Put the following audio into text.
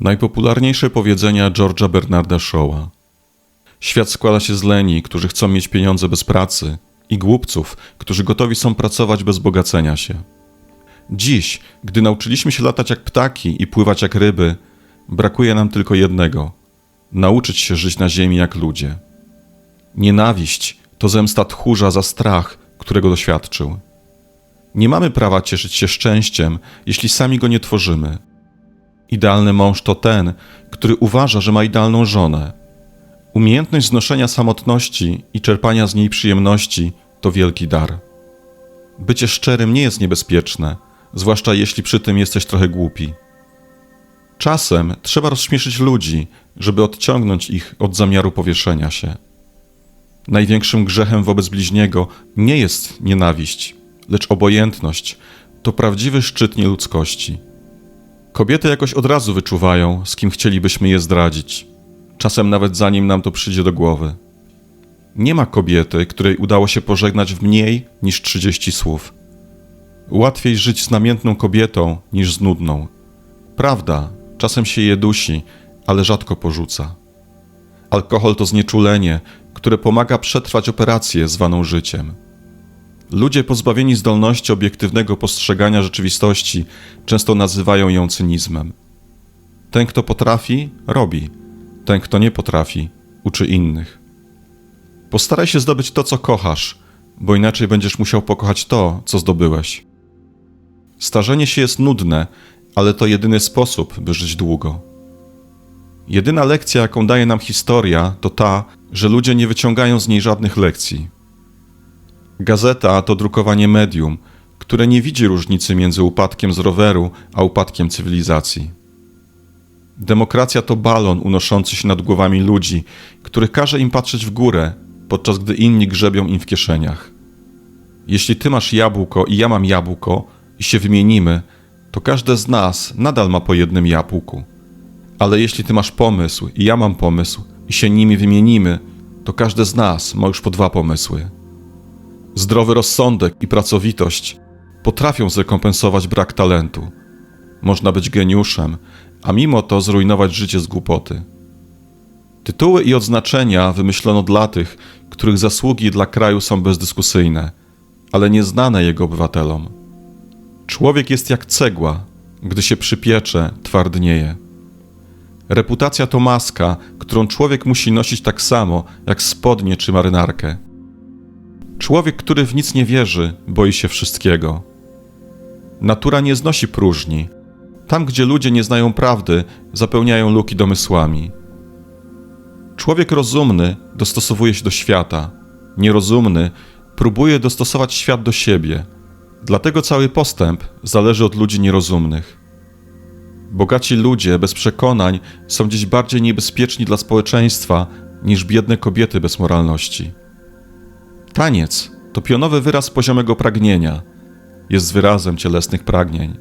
Najpopularniejsze powiedzenia George'a Bernarda Shaw'a. Świat składa się z leni, którzy chcą mieć pieniądze bez pracy, i głupców, którzy gotowi są pracować bez bogacenia się. Dziś, gdy nauczyliśmy się latać jak ptaki i pływać jak ryby, brakuje nam tylko jednego nauczyć się żyć na ziemi jak ludzie. Nienawiść to zemsta tchórza za strach, którego doświadczył. Nie mamy prawa cieszyć się szczęściem, jeśli sami go nie tworzymy. Idealny mąż to ten, który uważa, że ma idealną żonę. Umiejętność znoszenia samotności i czerpania z niej przyjemności to wielki dar. Bycie szczerym nie jest niebezpieczne, zwłaszcza jeśli przy tym jesteś trochę głupi. Czasem trzeba rozśmieszyć ludzi, żeby odciągnąć ich od zamiaru powieszenia się. Największym grzechem wobec bliźniego nie jest nienawiść, lecz obojętność to prawdziwy szczyt nieludzkości. Kobiety jakoś od razu wyczuwają, z kim chcielibyśmy je zdradzić, czasem nawet zanim nam to przyjdzie do głowy. Nie ma kobiety, której udało się pożegnać w mniej niż 30 słów. Łatwiej żyć z namiętną kobietą niż z nudną. Prawda, czasem się je dusi, ale rzadko porzuca. Alkohol to znieczulenie, które pomaga przetrwać operację zwaną życiem. Ludzie pozbawieni zdolności obiektywnego postrzegania rzeczywistości często nazywają ją cynizmem. Ten, kto potrafi, robi. Ten, kto nie potrafi, uczy innych. Postaraj się zdobyć to, co kochasz, bo inaczej będziesz musiał pokochać to, co zdobyłeś. Starzenie się jest nudne, ale to jedyny sposób, by żyć długo. Jedyna lekcja, jaką daje nam historia, to ta, że ludzie nie wyciągają z niej żadnych lekcji. Gazeta to drukowanie medium, które nie widzi różnicy między upadkiem z roweru a upadkiem cywilizacji. Demokracja to balon unoszący się nad głowami ludzi, który każe im patrzeć w górę, podczas gdy inni grzebią im w kieszeniach. Jeśli ty masz jabłko i ja mam jabłko i się wymienimy, to każde z nas nadal ma po jednym jabłku. Ale jeśli ty masz pomysł i ja mam pomysł i się nimi wymienimy, to każde z nas ma już po dwa pomysły. Zdrowy rozsądek i pracowitość potrafią zrekompensować brak talentu. Można być geniuszem, a mimo to zrujnować życie z głupoty. Tytuły i odznaczenia wymyślono dla tych, których zasługi dla kraju są bezdyskusyjne, ale nieznane jego obywatelom. Człowiek jest jak cegła, gdy się przypiecze, twardnieje. Reputacja to maska, którą człowiek musi nosić tak samo jak spodnie czy marynarkę. Człowiek, który w nic nie wierzy, boi się wszystkiego. Natura nie znosi próżni. Tam, gdzie ludzie nie znają prawdy, zapełniają luki domysłami. Człowiek rozumny dostosowuje się do świata, nierozumny próbuje dostosować świat do siebie. Dlatego cały postęp zależy od ludzi nierozumnych. Bogaci ludzie bez przekonań są dziś bardziej niebezpieczni dla społeczeństwa niż biedne kobiety bez moralności. Taniec to pionowy wyraz poziomego pragnienia, jest wyrazem cielesnych pragnień.